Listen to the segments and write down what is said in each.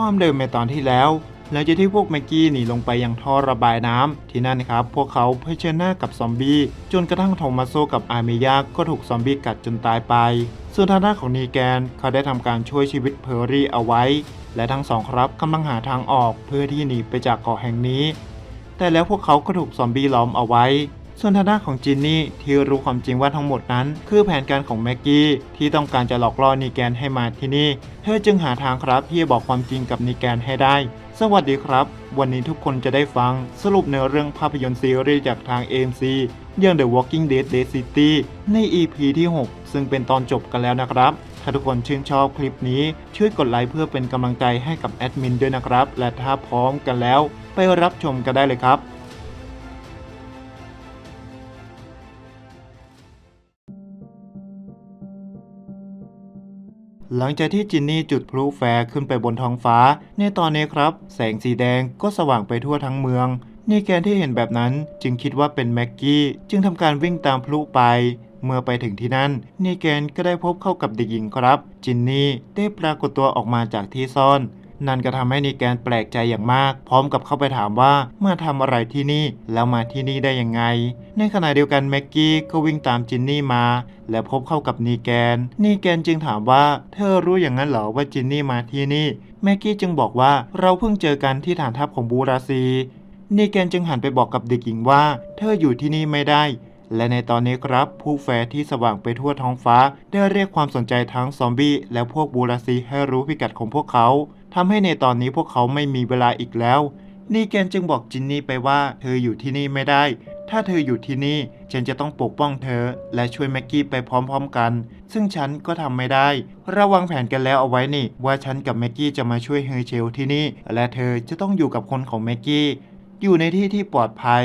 ความเดิมในตอนที่แล้วหลังจากที่พวกแม็กกี้หนีลงไปยังท่อระบายน้ำที่นั่นครับ พวกเขาเผชิญหน้ากับซอมบี้จนกระทั่งโทมัสโซกับอาเมยาก็ถูกซอมบี้กัดจนตายไป ส่วนทางด้านของนีแกนเขาได้ทำการช่วยชีวิตเพอร์รี่เอาไว้ และทั้งสองครับกำลังหาทางออกเพื่อที่หนีไปจากเกาะแห่งนี้ แต่แล้วพวกเขาก็ถูกซอมบี้ล้อมเอาไว้ ส่วนทางด้านของจินนี่ที่รู้ความจริงว่าทั้งหมดนั้น คือแผนการของแม็กกี้ที่ต้องการจะหลอกล่อนีแกนให้มาที่นี่ เธอจึงหาทางครับที่จะบอกความจริงกับนีแกนให้ได้ สวัสดีครับ วันนี้ทุกคนจะได้ฟังสรุปเนื้อเรื่องภาพยนตร์ซีรีส์จากทาง AMC เรื่อง The Walking Dead Dead City ใน EP ที่ 6 ซึ่งเป็นตอนจบกันแล้วนะครับถ้าทุกคนชื่นชอบคลิปนี้ช่วยกดไลค์เพื่อเป็นกำลังใจให้กับแอดมินด้วยนะครับ และถ้าพร้อมกันแล้ว ไปรับชมกันได้เลยครับ หลังจากที่จินนี่จุดพลุแฟร์ขึ้นไปบนท้องฟ้า ในตอนนี้ครับ แสงสีแดงก็สว่างไปทั่วทั้งเมืองนี่แกนที่เห็นแบบนั้นจึงคิดว่าเป็นแม็กกี้ จึงทำการวิ่งตามพลุไป เมื่อไปถึงที่นั่นนี่แกนก็ได้พบเข้ากับเด็กหญิงครับ จินนี่ได้ปรากฏตัวออกมาจากที่ซ่อน นั่นก็ทำให้นีแกนแปลกใจอย่างมาก พร้อมกับเข้าไปถามว่ามาทำอะไรที่นี่แล้วมาที่นี่ได้ยังไง ในขณะเดียวกันแม็กกี้ก็วิ่งตามจินนี่มา และพบเข้ากับนีแกน นีแกนจึงถามว่า เธอรู้อย่างนั้นเหรอว่าจินนี่มาที่นี่ แม็กกี้จึงบอกว่าเราเพิ่งเจอกันที่ฐานทัพของบูราซีนีแกนจึงหันไปบอกกับเด็กหญิงว่า เธออยู่ที่นี่ไม่ได้และในตอนนี้ครับ ผู้แฟร์ที่สว่างไปทั่วท้องฟ้า ได้เรียกความสนใจทั้งซอมบี้และพวกบูราซีให้รู้พิกัดของพวกเขา ทำให้ในตอนนี้พวกเขาไม่มีเวลาอีกแล้ว นีแกนจึงบอกจินนี่ไปว่า เธออยู่ที่นี่ไม่ได้ ถ้าเธออยู่ที่นี่ฉันจะต้องปกป้องเธอ และช่วยแม็กกี้ไปพร้อมๆกัน ซึ่งฉันก็ทำไม่ได้ ระวังแผนกันแล้วเอาไว้นี่ ว่าฉันกับแม็กกี้จะมาช่วยเฮอร์เชลที่นี่ และเธอจะต้องอยู่กับคนของแม็กกี้ อยู่ในที่ที่ปลอดภัย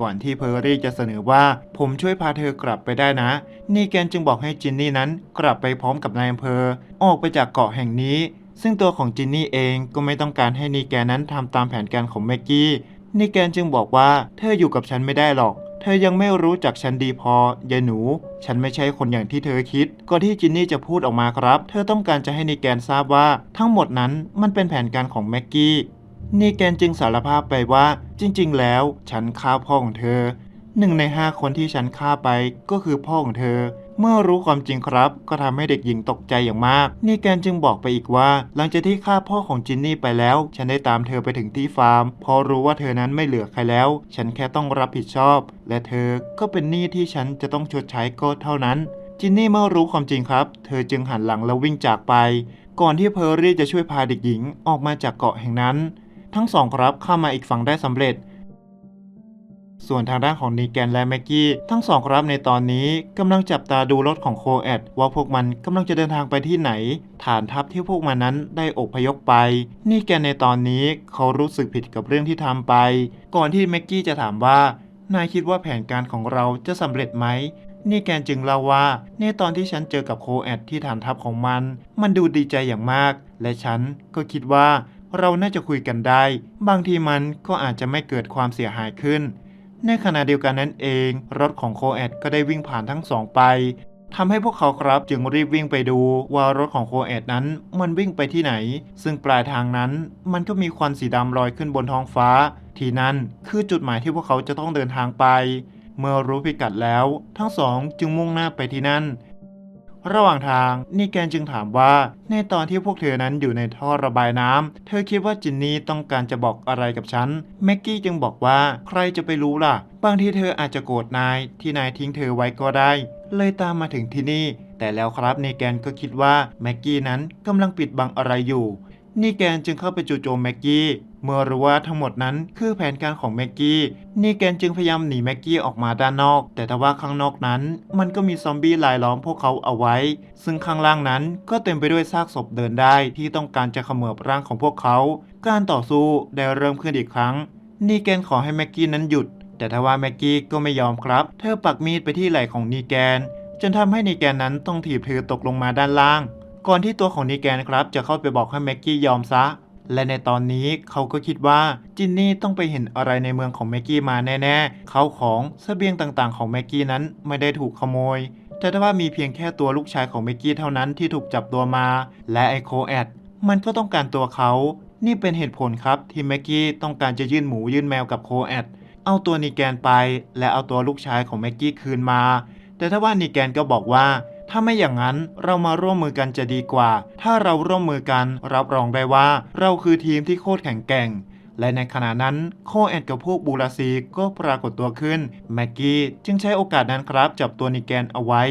ก่อนที่เพอร์รี่จะเสนอว่าผมช่วยพาเธอกลับไปได้นะ นีแกนจึงบอกให้จินนี่นั้นกลับไปพร้อมกับนายอำเภอ ออกไปจากเกาะแห่งนี้ ซึ่งตัวของจินนี่เองก็ไม่ต้องการให้นีแกนนั้นทำตามแผนการของแม็กกี้ นีแกนจึงบอกว่าเธออยู่กับฉันไม่ได้หรอก เธอยังไม่รู้จักฉันดีพอยายหนู ฉันไม่ใช่คนอย่างที่เธอคิด ก่อนที่จินนี่จะพูดออกมาครับ เธอต้องการจะให้นีแกนทราบว่า ทั้งหมดนั้นมันเป็นแผนการของแม็กกี้นีแกนจึงสารภาพไปว่า จริง ๆ แล้ว ฉันฆ่าพ่อของเธอ หนึ่งในห้าคนที่ฉันฆ่าไปก็คือพ่อของเธอ เมื่อรู้ความจริงครับ ก็ทำให้เด็กหญิงตกใจอย่างมาก นี่แกนจึงบอกไปอีกว่า หลังจากที่ฆ่าพ่อของจินนี่ไปแล้ว ฉันได้ตามเธอไปถึงที่ฟาร์มเพอรู้ว่าเธอนั้นไม่เหลือใครแล้ว ฉันแค่ต้องรับผิดชอบ และเธอก็เป็นหนี้ที่ฉันจะต้องชดใช้ก็เท่านั้น จินนี่เมื่อรู้ความจริงครับ เธอจึงหันหลังแล้ววิ่งจากไป ก่อนที่เพอร์รี่จะช่วยพาเด็กหญิงออกมาจากเกาะแห่งนั้น ทั้งสองครับเข้ามาอีกฝั่งได้สำเร็จ ส่วนทางด้านของนีแกนและแม็กกี้ทั้งสองครับในตอนนี้กำลังจับตาดูรถของโคแอดว่าพวกมันกำลังจะเดินทางไปที่ไหน ฐานทัพที่พวกมันนั้นได้อพยพไปนีแกนในตอนนี้เขารู้สึกผิดกับเรื่องที่ทำไป ก่อนที่แม็กกี้จะถามว่านายคิดว่าแผนการของเราจะสำเร็จไหมนี่แกนจึงเล่าว่าในตอนที่ฉันเจอกับโคแอดที่ฐานทัพของมัน มันดูดีใจอย่างมาก และฉันก็คิดว่าเราน่าจะคุยกันได้ บางทีมันก็อาจจะไม่เกิดความเสียหายขึ้น ในขณะเดียวกันนั้นเอง รถของโคแอดก็ได้วิ่งผ่านทั้งสองไปทำให้พวกเขาครับจึงรีบวิ่งไปดูว่ารถของโคแอดนั้นมันวิ่งไปที่ไหน ซึ่งปลายทางนั้นมันก็มีควันสีดำลอยขึ้นบนท้องฟ้า ที่นั่นคือจุดหมายที่พวกเขาจะต้องเดินทางไป เมื่อรู้พิกัดแล้ว ทั้งสองจึงมุ่งหน้าไปที่นั่น ระหว่างทางนีแกนจึงถามว่า ในตอนที่พวกเธอนั้นอยู่ในท่อระบายน้ำเธอคิดว่าจินนี่ต้องการจะบอกอะไรกับฉันแม็กกี้จึงบอกว่าใครจะไปรู้ล่ะ บางทีเธออาจจะโกรธนายที่นายทิ้งเธอไว้ก็ได้ เลยตามมาถึงที่นี่ แต่แล้วครับนีแกนก็คิดว่าแม็กกี้นั้นกำลังปิดบังอะไรอยู่ นีแกนจึงเข้าไปจู่โจมแม็กกี้เมื่อรู้ว่าทั้งหมดนั้นคือแผนการของแม็กกี้ นีแกนจึงพยายามหนีแม็กกี้ออกมาด้านนอก แต่ทว่าข้างนอกนั้น มันก็มีซอมบี้ลายล้อมพวกเขาเอาไว้ ซึ่งข้างล่างนั้นก็เต็มไปด้วยซากศพเดินได้ที่ต้องการจะเขมือบร่างของพวกเขา การต่อสู้ได้เริ่มขึ้นอีกครั้ง นีแกนขอให้แม็กกี้นั้นหยุด แต่ทว่าแม็กกี้ก็ไม่ยอมครับ เธอปักมีดไปที่ไหล่ของนีแกน จนทำให้นีแกนนั้นต้องถีบเธอตกลงมาด้านล่าง ก่อนที่ตัวของนีแกนครับจะเข้าไปบอกให้แม็กกี้ยอมซะ และในตอนนี้เขาก็คิดว่าจินนี่ต้องไปเห็นอะไรในเมืองของแม็กกี้มาแน่ๆเขาของเสบียงต่างๆของแม็กกี้นั้นไม่ได้ถูกขโมยแต่ถ้าว่ามีเพียงแค่ตัวลูกชายของแม็กกี้เท่านั้นที่ถูกจับตัวมา และไอโคแอดมันก็ต้องการตัวเขา นี่เป็นเหตุผลครับที่แม็กกี้ต้องการจะยื่นหมูยื่นแมวกับโคแอดเอาตัวนีแกนไป และเอาตัวลูกชายของแม็กกี้คืนมา แต่ถ้าว่านีแกนก็บอกว่า ถ้าไม่อย่างนั้นเรามาร่วมมือกันจะดีกว่า ถ้าเราร่วมมือกันรับรองได้ว่า เราคือทีมที่โคตรแข็งแกร่ง และในขณะนั้นโคแอดกับพวกบูราซีก็ปรากฏตัวขึ้น แม็กกี้จึงใช้โอกาสนั้นครับจับตัวนีแกนเอาไว้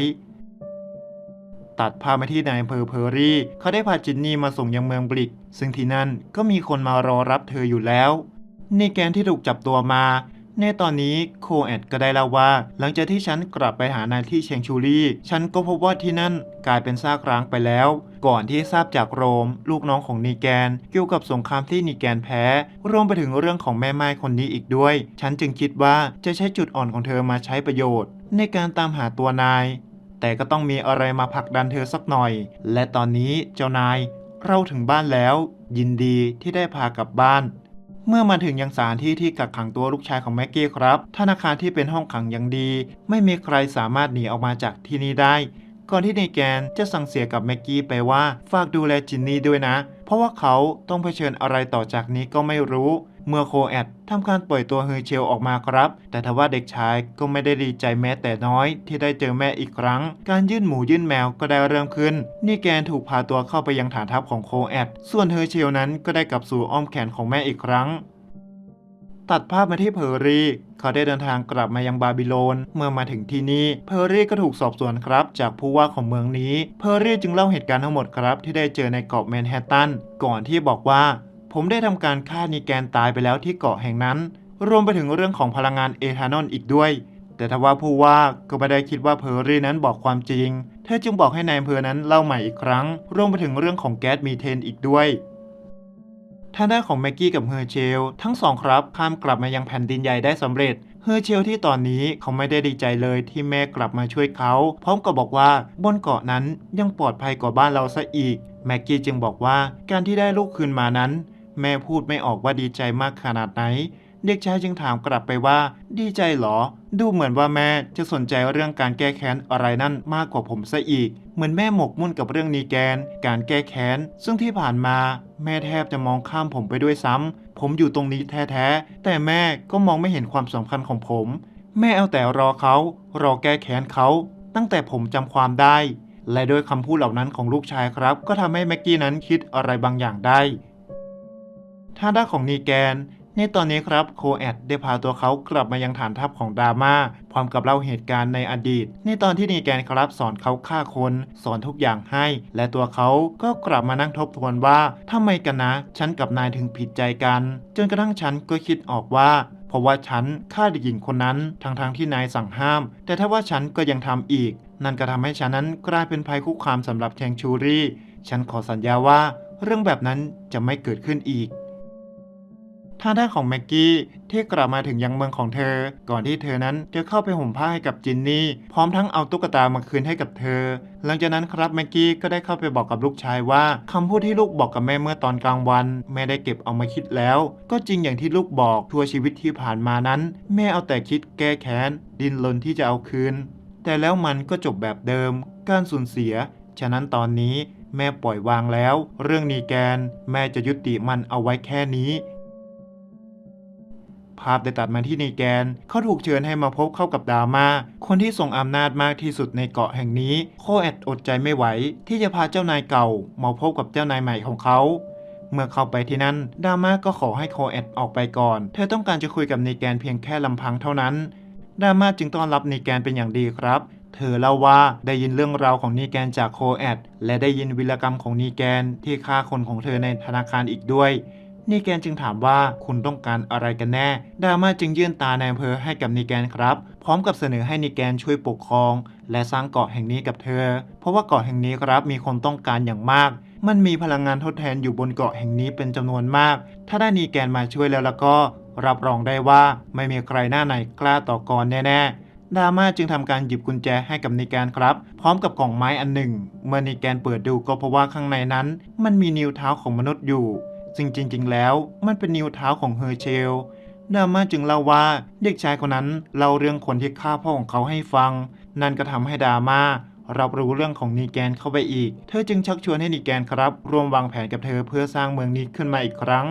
ตัดภาพมาที่นายอำเภอเพอร์รี่ เขาได้พาจินนี่มาส่งยังเมืองบลิก ซึ่งที่นั่นก็มีคนมารอรับเธออยู่แล้วนีแกนที่ถูกจับตัวมา ในตอนนี้โคแอดก็ได้เล่าว่า หลังจากที่ฉันกลับไปหานายที่เชงชูรี่ ฉันก็พบว่าที่นั่นกลายเป็นซากร้างไปแล้ว ก่อนที่ทราบจากโรม ลูกน้องของนีแกน เกี่ยวกับสงครามที่นีแกนแพ้ รวมไปถึงเรื่องของแม่ไม้คนนี้อีกด้วย ฉันจึงคิดว่าจะใช้จุดอ่อนของเธอมาใช้ประโยชน์ ในการตามหาตัวนาย แต่ก็ต้องมีอะไรมาผลักดันเธอสักหน่อย และตอนนี้เจ้านาย เราถึงบ้านแล้ว ยินดีที่ได้พากลับบ้าน เมื่อมาถึงยังสถานที่ที่กักขังตัวลูกชายของแม็กกี้ครับ ธนาคารที่เป็นห้องขังอย่างดี ไม่มีใครสามารถหนีออกมาจากที่นี่ได้ ก่อนที่ในแกนจะสั่งเสียกับแม็กกี้ไปว่าฝากดูแลจินนี่ด้วยนะ เพราะว่าเขาต้องเผชิญอะไรต่อจากนี้ก็ไม่รู้ เมื่อโคแอดทำการปล่อยตัวเฮอร์เชลออกมาครับ แต่ทว่าเด็กชายก็ไม่ได้ดีใจแม้แต่น้อย ที่ได้เจอแม่อีกครั้ง การยื่นหมูยื่นแมวก็ได้เริ่มขึ้น นี่แกนถูกพาตัวเข้าไปยังฐานทัพของโคแอด ส่วนเฮอร์เชลนั้นก็ได้กลับสู่อ้อมแขนของแม่อีกครั้ง ตัดภาพมาที่เพอรี่เขาได้เดินทางกลับมายังบาบิโลน เมื่อมาถึงที่นี่ เพอร์รี่ก็ถูกสอบสวนครับ จากผู้ว่าของเมืองนี้ เพอร์รี่จึงเล่าเหตุการณ์ทั้งหมดครับ ที่ได้เจอในเกาะแมนฮัตตัน ก่อนที่บอกว่า ผมได้ทำการฆ่านีแกนตายไปแล้วที่เกาะแห่งนั้น รวมไปถึงเรื่องของพลังงานเอทานอลอีกด้วย แต่ทว่าผู้ว่าก็ไม่ได้คิดว่าเพอร์รี่นั้นบอกความจริง เธอจึงบอกให้นายอำเภอนั้นเล่าใหม่อีกครั้ง รวมไปถึงเรื่องของแก๊สมีเทนอีกด้วยทางด้านของแม็กกี้กับเฮอร์เชล ทั้งสองครับข้ามกลับมายังแผ่นดินใหญ่ได้สำเร็จ เฮอร์เชลที่ตอนนี้เขาไม่ได้ดีใจเลยที่แม่กลับมาช่วยเขา พร้อมกับบอกว่าบนเกาะนั้นยังปลอดภัยกว่าบ้านเราซะอีก แม็กกี้จึงบอกว่าการที่ได้ลูกคืนมานั้น แม่พูดไม่ออกว่าดีใจมากขนาดไหน เด็กชายจึงถามกลับไปว่า ดีใจเหรอ ดูเหมือนว่าแม่จะสนใจเรื่องการแก้แค้นอะไรนั่นมากกว่าผมซะอีก เหมือนแม่หมกมุ่นกับเรื่องนีแกน การแก้แค้น ซึ่งที่ผ่านมา แม่แทบจะมองข้ามผมไปด้วยซ้ำผมอยู่ตรงนี้แท้ๆ แต่แม่ก็มองไม่เห็นความสำคัญของผม แม่เอาแต่รอเขา รอแก้แค้นเขา ตั้งแต่ผมจำความได้และด้วยคำพูดเหล่านั้นของลูกชายครับ ก็ทำให้แม็กกี้นั้นคิดอะไรบางอย่างได้ ทางด้านของนีแกน ในตอนนี้ครับโคแอดได้พาตัวเขากลับมายังฐานทัพของดราม่าพร้อมกับเล่าเหตุการณ์ในอดีต ในตอนที่นีแกนครับสอนเขาฆ่าคน สอนทุกอย่างให้ และตัวเขาก็กลับมานั่งทบทวนว่าทำไมกันนะ ฉันกับนายถึงผิดใจกัน จนกระทั่งฉันก็คิดออกว่าเพราะว่าฉันฆ่าเด็กหญิงคนนั้นทั้งๆทที่นายสั่งห้าม แต่ถ้าว่าฉันก็ยังทำอีก นั่นก็ทำให้ฉันนั้นกลายเป็นภัยคุกคามสำหรับแชงชูรี่ ฉันขอสัญญาว่าเรื่องแบบนั้นจะไม่เกิดขึ้นอีก ทางด้านของแม็กกี้ที่กลับมาถึงยังเมืองของเธอ ก่อนที่เธอนั้นจะเข้าไปห่มผ้าให้กับจินนี่ พร้อมทั้งเอาตุ๊กตามาคืนให้กับเธอ หลังจากนั้นครับแม็กกี้ก็ได้เข้าไปบอกกับลูกชายว่าคำพูดที่ลูกบอกกับแม่เมื่อตอนกลางวันแม่ได้เก็บเอามาคิดแล้ว ก็จริงอย่างที่ลูกบอกทั่วชีวิตที่ผ่านมานั้น แม่เอาแต่คิดแก้แค้น ดินรนที่จะเอาคืน แต่แล้วมันก็จบแบบเดิม การสูญเสีย ฉะนั้นตอนนี้แม่ปล่อยวางแล้ว เรื่องนีแกน แม่จะยุติมันเอาไว้แค่นี้ ภาพได้ตัดมาที่นีแกน เขาถูกเชิญให้มาพบเข้ากับดามาคนที่ทรงอำนาจมากที่สุดในเกาะแห่งนี้ โคแอดอดใจไม่ไหว ที่จะพาเจ้านายเก่า มาพบกับเจ้านายใหม่ของเขาเมื่อเข้าไปที่นั่น ดาม่าก็ขอให้โคแอดออกไปก่อน เธอต้องการจะคุยกับนีแกนเพียงแค่ลำพังเท่านั้น ดาม่าจึงต้อนรับนีแกนเป็นอย่างดีครับ เธอเล่าว่าได้ยินเรื่องราวของนีแกนจากโคแอด และได้ยินวิรกรรมของนีแกนที่ฆ่าคนของเธอในธนาคารอีกด้วย นีแกนจึงถามว่าคุณต้องการอะไรกันแน่ ดาม่าจึงยื่นตาในอำเภอให้กับนีแกนครับ พร้อมกับเสนอให้นีแกนช่วยปกครอง และสร้างเกาะแห่งนี้กับเธอ เพราะว่าเกาะแห่งนี้ครับมีคนต้องการอย่างมาก มันมีพลังงานทดแทนอยู่บนเกาะแห่งนี้เป็นจำนวนมาก ถ้าได้นีแกนมาช่วยแล้วแล้วก็ รับรองได้ว่าไม่มีใครหน้าไหนกล้าต่อกรแน่ๆดาม่าจึงทำการหยิบกุญแจให้กับนิแกนครับ พร้อมกับกล่องไม้อันหนึ่ง เมื่อนิแกนเปิดดูก็พบว่าข้างในนั้น มันมีนิ้วเท้าของมนุษย์อยู่ ซึ่งจริง ๆ แล้วมันเป็นนิ้วเท้าของเฮอร์เชลดาม่าจึงเล่าว่าเด็กชายคนนั้นเล่าเรื่องคนที่ฆ่าพ่อของเขาให้ฟัง นั่นก็ทำให้ดาม่ารับรู้เรื่องของนีแกนเข้าไปอีก เธอจึงชักชวนให้นีแกนครับร่วมวางแผนกับเธอเพื่อสร้างเมืองนี้ขึ้นมาอีกครั้ง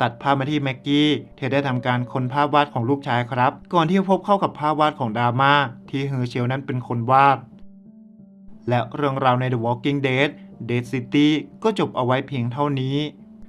ตัดภาพมาที่แม็กกี้ เธอได้ทำการค้นภาพวาดของลูกชายครับ ก่อนที่จะพบเข้ากับภาพวาดของดาม่าที่เฮอร์เชลนั้นเป็นคนวาด และเรื่องราวใน The Walking Dead Dead City ก็จบเอาไว้เพียงเท่านี้